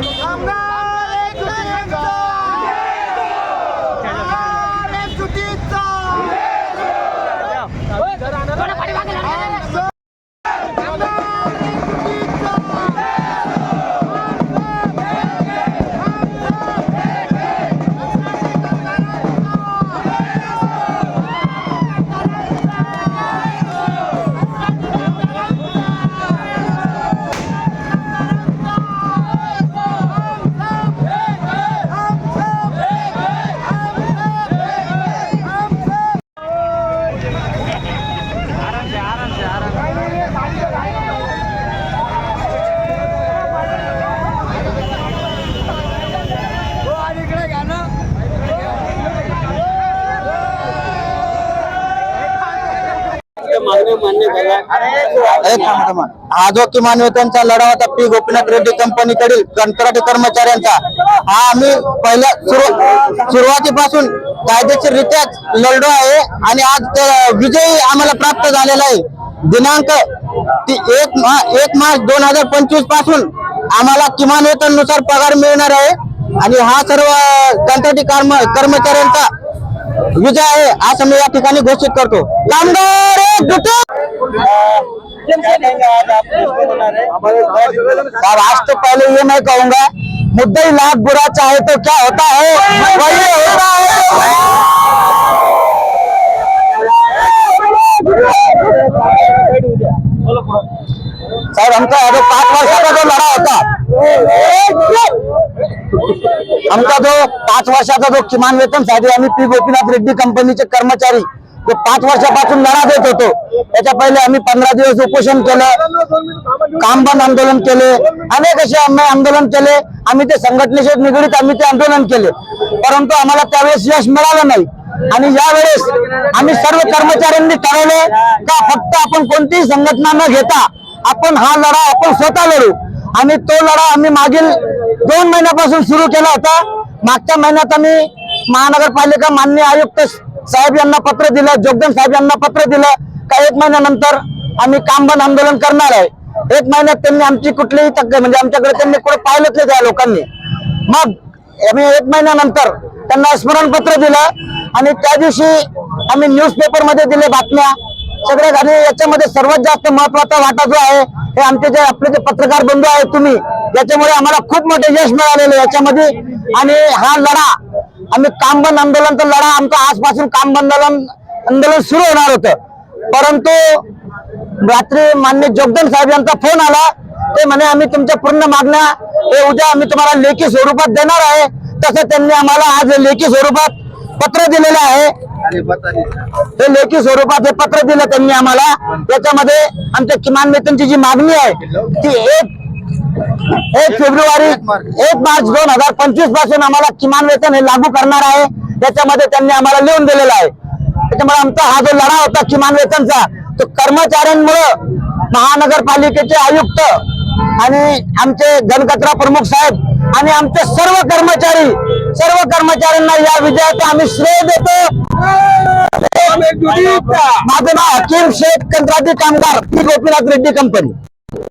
एक हा जो किमान वेतनचा लढा होता पी गोपीनाथ रेड्डी कंपनीकडील कंत्राटी कर्मचाऱ्यांचा हा आम्ही पहिल्या सुरु- सुरुवातीपासून कायदेशीररित्याच लढलो आहे आणि आज विजयी आम्हाला प्राप्त झालेला आहे. दिनांक ती एक मा- एक मार्च दोन हजार पंचवीसपासून आम्हाला किमान वेतननुसार पगार मिळणार आहे. आणि हा सर्व कंत्राटी कर्म कर्मचाऱ्यांचा विजय आहे असं मी या घोषित करतो। कामगार एकजुट! आज तो पहले ये मैं कहूँगा, मुद्दा ही बुरा चाहे तो क्या होता है? वही होता है। साहेब आमचा जो पाच वर्षाचा जो लड़ा होता। आमचा जो पाच वर्षाचा जो किमान वेतनसाठी आम्ही पी गोपीनाथ रेड्डी कंपनीचे कर्मचारी. जो पाच वर्षापासून लढा देत होतो त्याच्या पहिले आम्ही पंधरा दिवस उपोषण केलं काम बंद आंदोलन केले अनेक असे आम्ही आंदोलन केले आम्ही ते संघटनेशी निगडीत आम्ही ते आंदोलन केले. परंतु आम्हाला त्यावेळेस यश मिळालं नाही. आणि यावेळेस आम्ही सर्व कर्मचाऱ्यांनी ठरवलं का फक्त आपण कोणतीही संघटना न घेता आपण हा लढा आपण स्वतः लढू. आणि तो लढा आम्ही मागील दोन महिन्यापासून सुरू केला होता. मागच्या महिन्यात आम्ही महानगरपालिका मान्य आयुक्त साहेब यांना पत्र दिलं जोगदन साहेब यांना पत्र दिलं. का एक महिन्यानंतर आम्ही काम बंद आंदोलन करणार आहे. एक महिन्यात त्यांनी आमची कुठलीही तक्क म्हणजे आमच्याकडे त्यांनी कुठे पाहिलंच नाही त्या लोकांनी. मग आम्ही एक महिन्यानंतर त्यांना स्मरणपत्र दिलं आणि त्या दिवशी आम्ही न्यूजपेपरमध्ये दिले बातम्या. सगळ्या आणि याच्यामध्ये सर्वात जास्त महत्त्वाचा वाटा जो आहे हे आमचे जे आपले जे पत्रकार बंधू आहेत तुम्ही याच्यामुळे आम्हाला खूप मोठे यश मिळालेलं याच्यामध्ये आणि हा लढा आम्ही काम बंद आंदोलनचा लढा आमचा आजपासून काम बंद आंदोलन आंदोलन सुरू होणार होतं. परंतु रात्री मान्य जोगदन साहेब यांचा फोन आला. ते म्हणे आम्ही तुमच्या पूर्ण मागण्या हे उद्या आम्ही तुम्हाला लेखी स्वरूपात देणार आहे. तसं त्यांनी आम्हाला आज लेखी स्वरूपात पत्र दिलेलं आहे. हे लेखी स्वरूपात हे पत्र दिलं त्यांनी आम्हाला. त्याच्यामध्ये आमच्या किमान वेतनची जी मागणी आहे ती एक एक फेब्रुवारी एक मार्च दोन हजार पंचवीसपासून आम्हाला किमान वेतन हे लागू करणार आहे. त्याच्यामध्ये त्यांनी आम्हाला लिहून दिलेलं आहे. त्याच्यामुळे आमचा हा जो लढा होता किमान वेतनचा तो कर्मचाऱ्यांमुळं महानगरपालिकेचे आयुक्त आणि आमचे घनकचरा प्रमुख साहेब आणि आमचे सर्व कर्मचारी सर्व कर्मचाऱ्यांना या विजयाचा आम्ही श्रेय देतो. माझं नाव हकीम शेख कंत्राटी कामगार ती गोपीनाथ रेड्डी कंपनी.